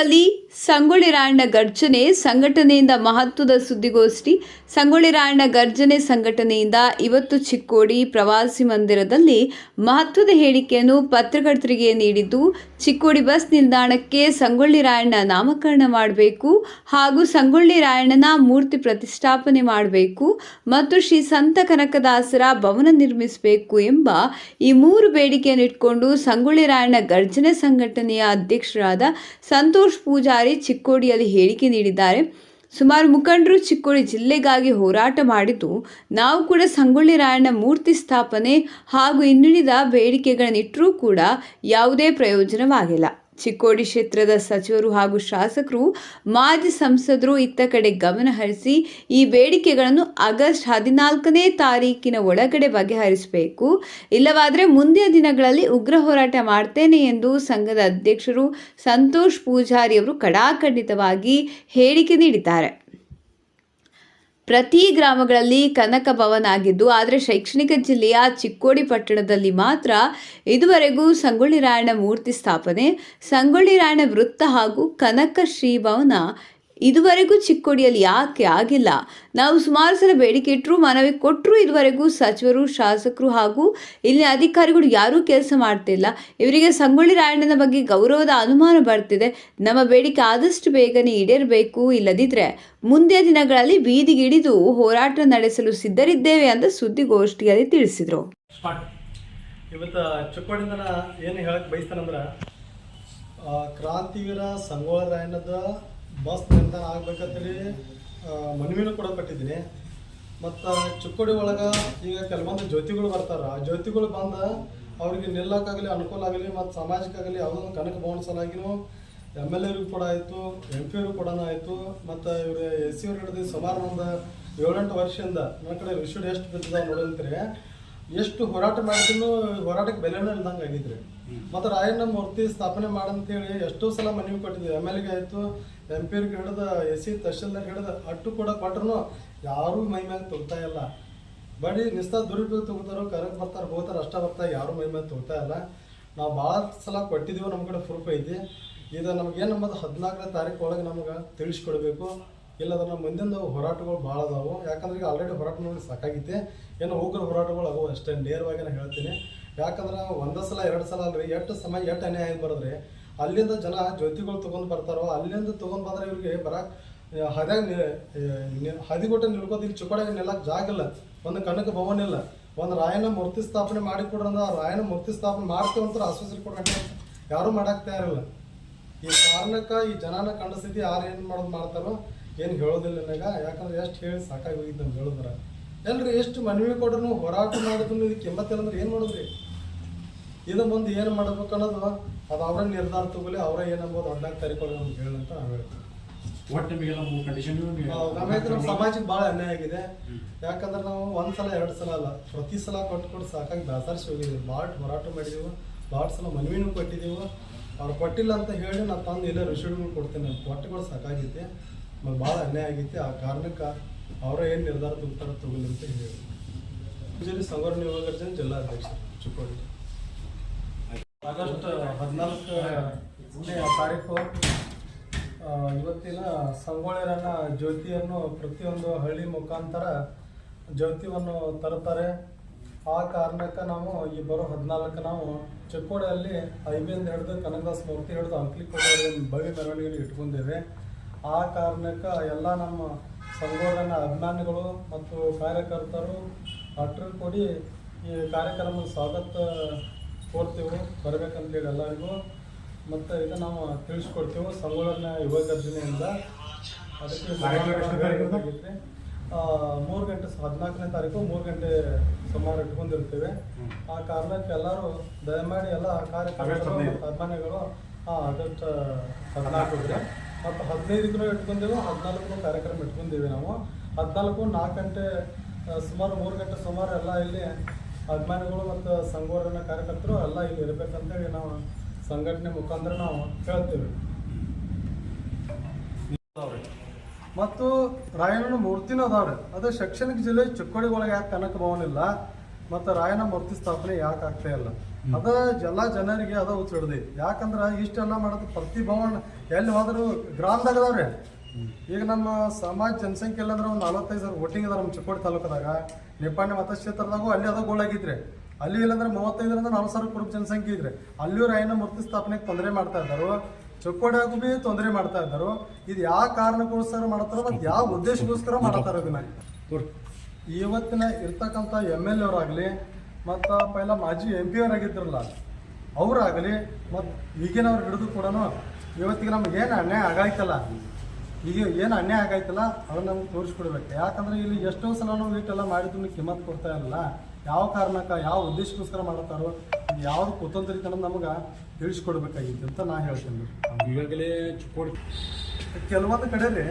ಚಿಕ್ಕೋಡಿಯಲ್ಲಿ ಸಂಗೊಳ್ಳಿ ರಾಯಣ್ಣ ಗರ್ಜನೆ ಸಂಘಟನೆಯಿಂದ ಮಹತ್ವದ ಸುದ್ದಿಗೋಷ್ಠಿ. ಸಂಗೊಳ್ಳಿ ರಾಯಣ್ಣ ಗರ್ಜನೆ ಸಂಘಟನೆಯಿಂದ ಇವತ್ತು ಚಿಕ್ಕೋಡಿ ಪ್ರವಾಸಿ ಮಂದಿರದಲ್ಲಿ ಮಹತ್ವದ ಹೇಳಿಕೆಯನ್ನು ಪತ್ರಕರ್ತರಿಗೆ ನೀಡಿದ್ದು, ಚಿಕ್ಕೋಡಿ ಬಸ್ ನಿಲ್ದಾಣಕ್ಕೆ ಸಂಗೊಳ್ಳಿ ರಾಯಣ್ಣ ನಾಮಕರಣ ಮಾಡಬೇಕು ಹಾಗೂ ಸಂಗೊಳ್ಳಿ ರಾಯಣ್ಣನ ಮೂರ್ತಿ ಪ್ರತಿಷ್ಠಾಪನೆ ಮಾಡಬೇಕು ಮತ್ತು ಶ್ರೀ ಸಂತ ಕನಕದಾಸರ ಭವನ ನಿರ್ಮಿಸಬೇಕು ಎಂಬ ಈ ಮೂರು ಬೇಡಿಕೆಯನ್ನು ಇಟ್ಕೊಂಡು ಸಂಗೊಳ್ಳಿ ರಾಯಣ್ಣ ಗರ್ಜನೆ ಸಂಘಟನೆಯ ಅಧ್ಯಕ್ಷರಾದ ಸಂತೋಷ್ ಪೂಜಾರಿ ಚಿಕ್ಕೋಡಿಯಲ್ಲಿ ಹೇಳಿಕೆ ನೀಡಿದ್ದಾರೆ. ಸುಮಾರು ಮುಖಂಡರು ಚಿಕ್ಕೋಡಿ ಜಿಲ್ಲೆಗಾಗಿ ಹೋರಾಟ ಮಾಡಿದ್ದು, ನಾವು ಕೂಡ ಸಂಗೊಳ್ಳಿ ರಾಯಣ್ಣ ಮೂರ್ತಿ ಸ್ಥಾಪನೆ ಹಾಗೂ ಇನ್ನುಳಿದ ಬೇಡಿಕೆಗಳನ್ನಿಟ್ಟರೂ ಕೂಡ ಯಾವುದೇ ಪ್ರಯೋಜನವಾಗಿಲ್ಲ. ಚಿಕ್ಕೋಡಿ ಕ್ಷೇತ್ರದ ಸಚಿವರು ಹಾಗೂ ಶಾಸಕರು, ಮಾಜಿ ಸಂಸದರು ಇತ್ತ ಕಡೆ ಗಮನ ಹರಿಸಿ ಈ ಬೇಡಿಕೆಗಳನ್ನು ಆಗಸ್ಟ್ ಹದಿನಾಲ್ಕನೇ ತಾರೀಕಿನ ಒಳಗಡೆ ಬಗೆಹರಿಸಬೇಕು. ಇಲ್ಲವಾದರೆ ಮುಂದಿನ ದಿನಗಳಲ್ಲಿ ಉಗ್ರ ಹೋರಾಟ ಮಾಡ್ತೇನೆ ಎಂದು ಸಂಘದ ಅಧ್ಯಕ್ಷರು ಸಂತೋಷ್ ಪೂಜಾರಿ ಅವರು ಕಡಾಖಂಡಿತವಾಗಿ ಹೇಳಿಕೆ ನೀಡಿದ್ದಾರೆ. ಪ್ರತಿ ಗ್ರಾಮಗಳಲ್ಲಿ ಕನಕ ಭವನ ಆಗಿದ್ದು, ಆದರೆ ಶೈಕ್ಷಣಿಕ ಜಿಲ್ಲೆಯ ಚಿಕ್ಕೋಡಿ ಪಟ್ಟಣದಲ್ಲಿ ಮಾತ್ರ ಇದುವರೆಗೂ ಸಂಗೊಳ್ಳಿ ರಾಯಣ್ಣ ಮೂರ್ತಿ ಸ್ಥಾಪನೆ, ಸಂಗೊಳ್ಳಿ ರಾಯಣ್ಣ ವೃತ್ತ ಹಾಗೂ ಕನಕ ಶ್ರೀ ಭವನ ಇದುವರೆಗೂ ಚಿಕ್ಕೋಡಿಯಲ್ಲಿ ಯಾಕೆ ಆಗಿಲ್ಲ? ನಾವು ಸುಮಾರು ಸಲ ಬೇಡಿಕೆ ಇಟ್ಟರು ಮನವಿ ಕೊಟ್ಟರು ಇದುವರೆಗೂ ಸಚಿವರು, ಶಾಸಕರು ಹಾಗೂ ಇಲ್ಲಿನ ಅಧಿಕಾರಿಗಳು ಯಾರೂ ಕೆಲಸ ಮಾಡ್ತಿಲ್ಲ. ಇವರಿಗೆ ಸಂಗೊಳ್ಳಿ ರಾಯಣ್ಣನ ಬಗ್ಗೆ ಗೌರವದ ಅನುಮಾನ ಬರ್ತಿದೆ. ನಮ್ಮ ಬೇಡಿಕೆ ಆದಷ್ಟು ಬೇಗನೆ ಈಡೇರಬೇಕು. ಇಲ್ಲದಿದ್ದರೆ ಮುಂದಿನ ದಿನಗಳಲ್ಲಿ ಬೀದಿಗಿಡಿದು ಹೋರಾಟ ನಡೆಸಲು ಸಿದ್ಧರಿದ್ದೇವೆ ಅಂತ ಸುದ್ದಿಗೋಷ್ಠಿಯಲ್ಲಿ ತಿಳಿಸಿದರು. ಇವತ್ತು ಏನು ಹೇಳಕ್ಕೆ ಬಯಸ್ತಾನಂದ್ರೆ ಕ್ರಾಂತಿವೀರ ಸಂಗೊಳ್ಳ ರಾಯಣ್ಣದ ಬಸ್ ನಿಲ್ದಾಣ ಆಗ್ಬೇಕಂತೇಳಿ ಮನವಿನೂ ಕೂಡ ಕೊಟ್ಟಿದ್ದೀನಿ. ಮತ್ತು ಚಿಕ್ಕೋಡಿ ಒಳಗೆ ಈಗ ಕೆಲವೊಂದು ಜ್ಯೋತಿಗಳು ಬರ್ತಾರೆ. ಆ ಜ್ಯೋತಿಗಳು ಬಂದ ಅವ್ರಿಗೆ ನಿಲ್ಲಕ್ಕಾಗಲಿ, ಅನುಕೂಲ ಆಗಲಿ, ಮತ್ತು ಸಮಾಜಕ್ಕಾಗಲಿ ಯಾವುದೋ ಕನಕ ಭವನ ಸಲುವಾಗಿನೂ ಎಂ ಎಲ್ ಎರಿಗೂ ಕೂಡ ಆಯಿತು ಎಂ ಪಿ ಅವರು ಕೂಡ ಆಯಿತು, ಮತ್ತು ಇವರು ಎಸ್ ಸಿ ಅವ್ರು ಹಿಡಿದು ಸುಮಾರು ಒಂದು ಏಳೆಂಟು ವರ್ಷದಿಂದ ನನ್ನ ಕಡೆ ವಿಶ್ವ ಎಷ್ಟು ಬಿದ್ದಿದೆ ನೋಡಂತಾರೆ. ಎಷ್ಟು ಹೋರಾಟ ಮಾಡಿದ್ರು ಹೋರಾಟಕ್ಕೆ ಬೆಲೆನೇ ಇಲ್ದಂಗೆ ಆಗಿದ್ರಿ. ಮತ್ತು ರಾಯಣ್ಣ ಮೂರ್ತಿ ಸ್ಥಾಪನೆ ಮಾಡಂತೇಳಿ ಎಷ್ಟೋ ಸಲ ಮನವಿ ಕೊಟ್ಟಿದ್ವಿ. ಎಂ ಎಲ್ಗೆ ಆಯಿತು ಎಂ ಪಿ ಅವ್ರಿಗೆ ಹಿಡಿದು ಎಸ್ ಸಿ ತಹಶೀಲ್ದಾರ್ ಹಿಡಿದ ಅಟ್ಟು ಕೂಡ ಕೊಟ್ರು ಯಾರೂ ಮೈ ಮ್ಯಾಗ ತುಗ್ತಾ ಇಲ್ಲ. ಬಡಿ ನಿಸ್ತಾ ದುರುಪಯೋಗ ತಗೋತಾರೋ ಕರೆಕ್ಟ್ ಬರ್ತಾರೆ ಹೋಗ್ತಾರೆ ಅಷ್ಟೇ ಬರ್ತಾರೆ ಯಾರು ಮೈ ಮೇಲೆ ತಗೋತಾ ಇಲ್ಲ. ನಾವು ಭಾಳ ಸಲ ಕೊಟ್ಟಿದ್ದೀವಿ ನಮ್ಮ ಕಡೆ ಪ್ರೂಫ್ ಐತಿ. ಇದು ನಮ್ಗೇನು ನಮ್ಮದು ಹದಿನಾಲ್ಕನೇ ತಾರೀಕು ಒಳಗೆ ನಮ್ಗೆ ತಿಳಿಸ್ಕೊಡ್ಬೇಕು. ಇಲ್ಲದ ಅದನ್ನ ಮುಂದಿನ ಹೋರಾಟಗಳು ಭಾಳ ಅದಾವು. ಯಾಕಂದ್ರೆ ಈಗ ಆಲ್ರೆಡಿ ಹೋರಾಟ ನೋಡಿ ಸಾಕಾಗಿತ್ತೆ. ಏನು ಉಗ್ರ ಹೋರಾಟಗಳು ಅವು ಅಷ್ಟೇ, ನೇರವಾಗಿ ನಾನು ಹೇಳ್ತೀನಿ. ಯಾಕಂದ್ರೆ ಒಂದೇ ಸಲ, ಎರಡು ಸಲ ಅಲ್ರಿ, ಎಷ್ಟು ಸಮಯ, ಎಷ್ಟು ಆಗಿ ಬರೋದ್ರಿ. ಅಲ್ಲಿಂದ ಜನ ಜ್ಯೋತಿಗಳು ತೊಗೊಂಡು ಬರ್ತಾರೋ, ಅಲ್ಲಿಂದ ತೊಗೊಂಡು ಬಂದ್ರೆ ಇವ್ರಿಗೆ ಬರಕ್ಕೆ ಹದ್ಯಾಗ ಹದಿಗೊಟ್ಟ ನಿಲ್ಕೋದು ಇಲ್ಲಿ ಚಿಕ್ಕೋಡಿಗೆ ನಿಲ್ಲಕ್ಕೆ ಜಾಗ ಇಲ್ಲ. ಒಂದು ಕನಕ ಭವನ ಇಲ್ಲ. ಒಂದು ರಾಯನ ಮೂರ್ತಿ ಸ್ಥಾಪನೆ ಮಾಡಿ ಕೊಡ್ರಂದ್ರೆ ಆ ರಾಯನ ಮೂರ್ತಿ ಸ್ಥಾಪನೆ ಮಾಡ್ತೇವೆ ಅಂತ ಆಶ್ವಾಸನೆ ಕೊಡ್ರಂತ ಯಾರೂ ಮಾಡಕ್ಕೆ ತಯಾರಿಲ್ಲ. ಈ ಕಾರಣಕ್ಕೆ ಈ ಜನನ ಕಂಡ ಸ್ಥಿತಿ ಯಾರು ಏನು ಮಾಡೋದು ಮಾಡ್ತಾರೋ ಏನು ಹೇಳೋದಿಲ್ಲ ನನಗೆ? ಯಾಕಂದ್ರೆ ಎಷ್ಟು ಹೇಳಿ ಸಾಕಾಗಿ ಹೋಗಿದ್ದು ನಮ್ಗೆ ಹೇಳಿದ್ರೆ. ಎಲ್ರಿ ಎಷ್ಟು ಮನವಿ ಕೊಡ್ರು ಹೋರಾಟ ಮಾಡಿದ್ರು ಇದಕ್ಕೆ ಕೆಮ್ಮತ್ತಿಲ್ಲ ಅಂದ್ರೆ ಏನು ಮಾಡಿದ್ರಿ? ಇದು ಮುಂದೆ ಏನು ಮಾಡ್ಬೇಕು ಅನ್ನೋದು ಅದು ಅವರ ನಿರ್ಧಾರ ತಗೊಳ್ಳಿ ಅವರೇ ಏನಂಬೋದು ಅಡ್ಡಾಗಿ ತರಿಕೊಳ್ಳಿ ಅಂತ ಹೇಳಂತ ನಾವು ಹೇಳ್ತೀವಿ. ಒಟ್ಟು ನಿಮಗೆಲ್ಲ ಕಂಡೀಷನ್ ನಮಗೆ ನಮ್ಮ ಸಮಾಜಕ್ಕೆ ಭಾಳ ಅನ್ಯಾಯ ಆಗಿದೆ. ಯಾಕಂದ್ರೆ ನಾವು ಒಂದು ಸಲ ಎರಡು ಸಲ ಅಲ್ಲ ಪ್ರತಿ ಸಲ ಕೊಟ್ಟು ಕೊಟ್ಟು ಸಾಕಾಗಿ ಬೇಸರಿಸಿ ಹೋಗಿದ್ದೀವಿ. ಭಾಳ ಹೋರಾಟ ಮಾಡಿದೀವಿ ಭಾಳ ಸಲ ಮನವಿನೂ ಕೊಟ್ಟಿದ್ದೀವಿ ಅವ್ರು ಕೊಟ್ಟಿಲ್ಲ ಅಂತ ಹೇಳಿ ನಾ ತಂದು ಇಲ್ಲೇ ಕೊಡ್ತೀನಿ. ಕೊಡ್ತೇನೆ ಕೊಟ್ಟುಗಳು ಸಾಕಾಗೈತಿ. ಮತ್ತು ಭಾಳ ಅನ್ಯಾಯ ಆಗೈತಿ. ಆ ಕಾರಣಕ್ಕೆ ಅವರೇ ಏನು ನಿರ್ಧಾರ ತಗೋತಾರೋ ತಗೊಳ್ಳಿ ಅಂತ ಹೇಳಿ. ಪೂಜಾರಿ ಸಂವರ್ಣ ಯುವಗರ್ಜನ್ ಜಿಲ್ಲಾಧ್ಯಕ್ಷ ಚಿಕ್ಕೋಡಿ. ಆಗಸ್ಟ್ ಹದಿನಾಲ್ಕನೇ ತಾರೀಕು ಇವತ್ತಿನ ಸಂಗೊಳ್ಳಿರನ್ನ ಜ್ಯೋತಿಯನ್ನು ಪ್ರತಿಯೊಂದು ಹಳ್ಳಿ ಮುಖಾಂತರ ಜ್ಯೋತಿಯನ್ನು ತರುತ್ತಾರೆ. ಆ ಕಾರಣಕ್ಕೆ ನಾವು ಈ ಬರೋ ಹದಿನಾಲ್ಕು ನಾವು ಚಿಕ್ಕೋಡಿಯಲ್ಲಿ ಐಬಿಯಿಂದ ಹಿಡಿದು ಕನಕದಾಸ್ ಮೂರ್ತಿ ಹಿಡಿದು ಅಂಕ್ಲಿಕೋಟೆ ಭವ್ಯ ಮೆರವಣಿಗೆಯಲ್ಲಿ ಇಟ್ಕೊಂಡಿದ್ದೇವೆ. ಆ ಕಾರಣಕ್ಕೆ ಎಲ್ಲ ನಮ್ಮ ಸಂಗೋಳನ ಅಭಿಮಾನಿಗಳು ಮತ್ತು ಕಾರ್ಯಕರ್ತರು ಅಟ್ರು ಕೊಡಿ ಈ ಕಾರ್ಯಕ್ರಮದ ಸ್ವಾಗತ ಕೋರ್ತೀವಿ ಬರ್ಬೇಕಂತೇಳಿ ಎಲ್ಲರಿಗೂ. ಮತ್ತು ಇದು ನಾವು ತಿಳಿಸ್ಕೊಡ್ತೀವಿ ಸಂಗೋಳನ ಯುವ ಗರ್ಜನೆಯಿಂದ ಅದಕ್ಕೆ ಮೂರು ಗಂಟೆ ಹದಿನಾಲ್ಕನೇ ತಾರೀಕು ಮೂರು ಗಂಟೆ ಸುಮಾರು ಇಟ್ಕೊಂಡಿರ್ತೇವೆ. ಆ ಕಾರಣಕ್ಕೆ ಎಲ್ಲರೂ ದಯಮಾಡಿ ಎಲ್ಲ ಕಾರ್ಯಕ್ರಮ ಕಾರ್ಯಕ್ರಮಗಳು ಅಭಿಮಾನಿಗಳು ಹಾಂ ಆಗಸ್ಟ್ ಹದಿನಾಲ್ಕು. ಮತ್ತು ಹದಿನೈದಕ್ಕೂ ಇಟ್ಕೊಂಡೆವು, ಹದಿನಾಲ್ಕು ಕಾರ್ಯಕ್ರಮ ಇಟ್ಕೊಂಡೇವೆ ನಾವು. ಹದಿನಾಲ್ಕು, ನಾಲ್ಕು ಗಂಟೆ ಸುಮಾರು ಮೂರು ಗಂಟೆ ಸುಮಾರು ಎಲ್ಲ ಇಲ್ಲಿ ಅಭಿಮಾನಿಗಳು ಮತ್ತು ಸಂಘವರನ್ನ ಕಾರ್ಯಕರ್ತರು ಎಲ್ಲ ಇಲ್ಲಿ ಇರಬೇಕಂತೇಳಿ ನಾವು ಸಂಘಟನೆ ಮುಖಾಂತರ ನಾವು ಹೇಳ್ತೇವೆ. ಮತ್ತು ರಾಯಣ್ಣನ ಮೂರ್ತಿನೂ ಅದಾವ್ರಿ. ಅದು ಶೈಕ್ಷಣಿಕ ಜಿಲ್ಲೆ ಚಿಕ್ಕೋಡಿ ಒಳಗೆ ಯಾಕೆ ಕನಕ ಭವನ ಇಲ್ಲ? ಮತ್ತು ರಾಯನ ಮೂರ್ತಿ ಸ್ಥಾಪನೆ ಯಾಕೆ ಆಗ್ತಾ ಇಲ್ಲ? ಅದ ಎಲ್ಲ ಜನರಿಗೆ ಅದ ಹುಚ್ಚ ಯಾಕಂದ್ರ ಇಷ್ಟೆಲ್ಲ ಮಾಡೋದು ಪ್ರತಿ ಭವನ ಎಲ್ಲಿ ಹೋದ್ರು ಗ್ರಾಮದಾಗ ಅದಾವ್ರಿ. ಈಗ ನಮ್ಮ ಸಮಾಜ ಜನಸಂಖ್ಯೆ ಇಲ್ಲ ಅಂದ್ರೆ ಒಂದು ನಲವತ್ತೈದು ಸಾವಿರ ವೋಟಿಂಗ್ ಅದ ನಮ್ಮ ಚಿಕ್ಕೋಡಿ ತಾಲೂಕದಾಗ. ನಿಪ್ಪಾಣಿ ಮತಕ್ಷೇತ್ರದಾಗೂ ಅಲ್ಲಿ ಅದ ಗೋಳಾಗಿದ್ರಿ ಅಲ್ಲಿ ಇಲ್ಲಂದ್ರೆ ಮೂವತ್ತೈದರಿಂದ ನಾಲ್ಕು ಸಾವಿರ ಕುರುಬ ಜನಸಂಖ್ಯೆ ಇದ್ರೆ ಅಲ್ಲಿಯೂ ರಾಯನ ಮೂರ್ತಿ ಸ್ಥಾಪನೆಗೆ ತೊಂದರೆ ಮಾಡ್ತಾ ಇದ್ದಾರೆ. ಚಿಕ್ಕೋಡಿಯಾಗೂ ಭೀ ತೊಂದರೆ ಮಾಡ್ತಾ ಇದ್ದಾರೆ. ಇದು ಯಾವ ಕಾರಣಕ್ಕೋಸ್ಕರ ಮಾಡ್ತಾರೋ ಮತ್ತು ಯಾವ ಉದ್ದೇಶಕ್ಕೋಸ್ಕರ ಮಾಡ್ತಾರ ಇದನ್ನ. ಇವತ್ತಿನ ಇರ್ತಕ್ಕಂಥ ಎಂ ಎಲ್ ಎ ಅವರಾಗಲಿ ಮತ್ತು ಪೈಲ ಮಾಜಿ ಎಂ ಪಿ ಅವರಾಗಿದ್ರಲ್ಲ ಅವರಾಗಲಿ ಮತ್ತು ಈಗಿನವ್ರು ಹಿಡಿದು ಕೂಡ ಇವತ್ತಿಗೆ ನಮ್ಗೆ ಏನು ಅನ್ಯಾಯ ಆಗಾಯ್ತಲ್ಲ ಈಗ ಏನು ಅನ್ಯಾಯ ಆಗಾಯ್ತಲ್ಲ ಅದನ್ನ ನಮ್ಗೆ ತೋರಿಸ್ಕೊಡ್ಬೇಕು. ಯಾಕಂದ್ರೆ ಇಲ್ಲಿ ಎಷ್ಟೋ ಸಲ ನಾವು ಇಟ್ಟೆಲ್ಲ ಮಾಡಿದ್ರು ಕಿಮ್ಮತ್ ಕೊಡ್ತಾ ಇರಲ್ಲ. ಯಾವ ಕಾರಣಕ್ಕೆ ಯಾವ ಉದ್ದೇಶಕ್ಕೋಸ್ಕರ ಮಾಡ್ತಾರೋ ಯಾವ್ದು ಕುತಂತ್ರಿತನ ನಮ್ಗೆ ತಿಳಿಸ್ಕೊಡ್ಬೇಕಾಗಿತ್ತು ಅಂತ ನಾ ಹೇಳ್ತೀನಿ ಈಗಾಗಲೇ ಚಿಕ್ಕೋಡಿ ಕೆಲವೊಂದು ಕಡೆಯಲ್ಲಿ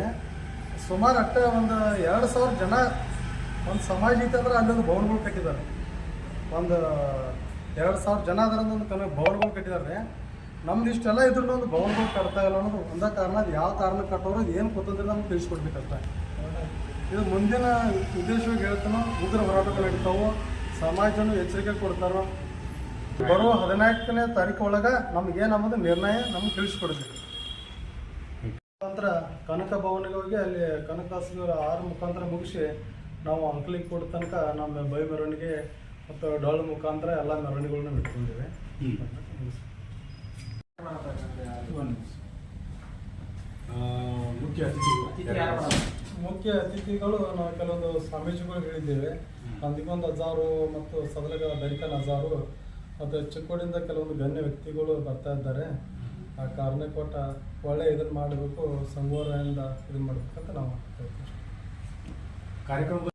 ಸುಮಾರು ಅಷ್ಟೇ ಒಂದು ಎರಡು ಸಾವಿರ ಜನ ಒಂದು ಸಮಾಜ ಇತ್ತಂದ್ರೆ ಅಲ್ಲಿ ಅಲ್ಲೊಂದು ಭವನಗಳು ಕಟ್ಟಿದ್ದಾರೆ. ಒಂದು ಎರಡು ಸಾವಿರ ಜನ ಅದರ ಒಂದು ಕನ ಭವನಗಳು ಕಟ್ಟಿದ್ದಾರೆ. ನಮ್ದು ಇಷ್ಟೆಲ್ಲ ಇದ್ರೂ ಒಂದು ಭವನಗಳು ಕಟ್ತಾ ಇಲ್ಲ ಅನ್ನೋದು ಒಂದ ಕಾರಣ, ಅದು ಯಾವ ಕಾರಣ ಕಟ್ಟೋರು ಏನು ಗೊತ್ತಂದ್ರೆ ನಮ್ಗೆ ತಿಳಿಸ್ಕೊಡ್ಬೇಕಂತ ಇದು ಮುಂದಿನ ಉದ್ದೇಶವಾಗಿ ಹೇಳ್ತಾನೋ, ಉಗ್ರ ಹೋರಾಟಗಳು ನಡೀತಾವು, ಸಮಾಜನು ಎಚ್ಚರಿಕೆ ಕೊಡ್ತಾರೋ, ಬರುವ ಹದಿನಾಲ್ಕನೇ ತಾರೀಕು ಒಳಗೆ ನಮ್ಗೆ ಏನನ್ನೋದು ನಿರ್ಣಯ ನಮ್ಗೆ ತಿಳಿಸ್ಕೊಡ್ಬೇಕು. ಮುಖಾಂತರ ಕನಕ ಭವನಿಗೆ ಹೋಗಿ ಅಲ್ಲಿ ಕನಕಾಸುರ ಆರು ಮುಖಾಂತರ ಮುಗಿಸಿ ನಾವು ಅಂಕಲಿಗೆ ಕೊಡ ತನಕ ನಮ್ಮ ಬೈ ಮೆರವಣಿಗೆ ಮತ್ತು ಡೊಳ್ಳು ಮುಖಾಂತರ ಎಲ್ಲ ಮೆರವಣಿಗೆಗಳನ್ನ ಬಿಟ್ಕೊಂಡಿವೆ ಮುಖ್ಯ ಅತಿಥಿಗಳು ಮುಖ್ಯ ಅತಿಥಿಗಳು ನಾವು ಕೆಲವೊಂದು ಸ್ವಾಮೀಜಿಗಳು ಹೇಳಿದ್ದೇವೆ. ಅಂದಿಗೊಂದು ಹಜಾರು ಮತ್ತು ಸದಲಗ ದರಿಕನ್ ಹಜಾರು ಮತ್ತು ಚಿಕ್ಕೋಡಿಂದ ಕೆಲವೊಂದು ಗಣ್ಯ ವ್ಯಕ್ತಿಗಳು ಬರ್ತಾ ಇದ್ದಾರೆ. ಆ ಕಾರಣ ಕೊಟ್ಟ ಒಳ್ಳೆ ಇದನ್ನು ಮಾಡಬೇಕು ಸಂಗೋರೆಯಿಂದ ಇದನ್ನು ಮಾಡಬೇಕಂತ ನಾವು ಕಾರ್ಯಕ್ರಮ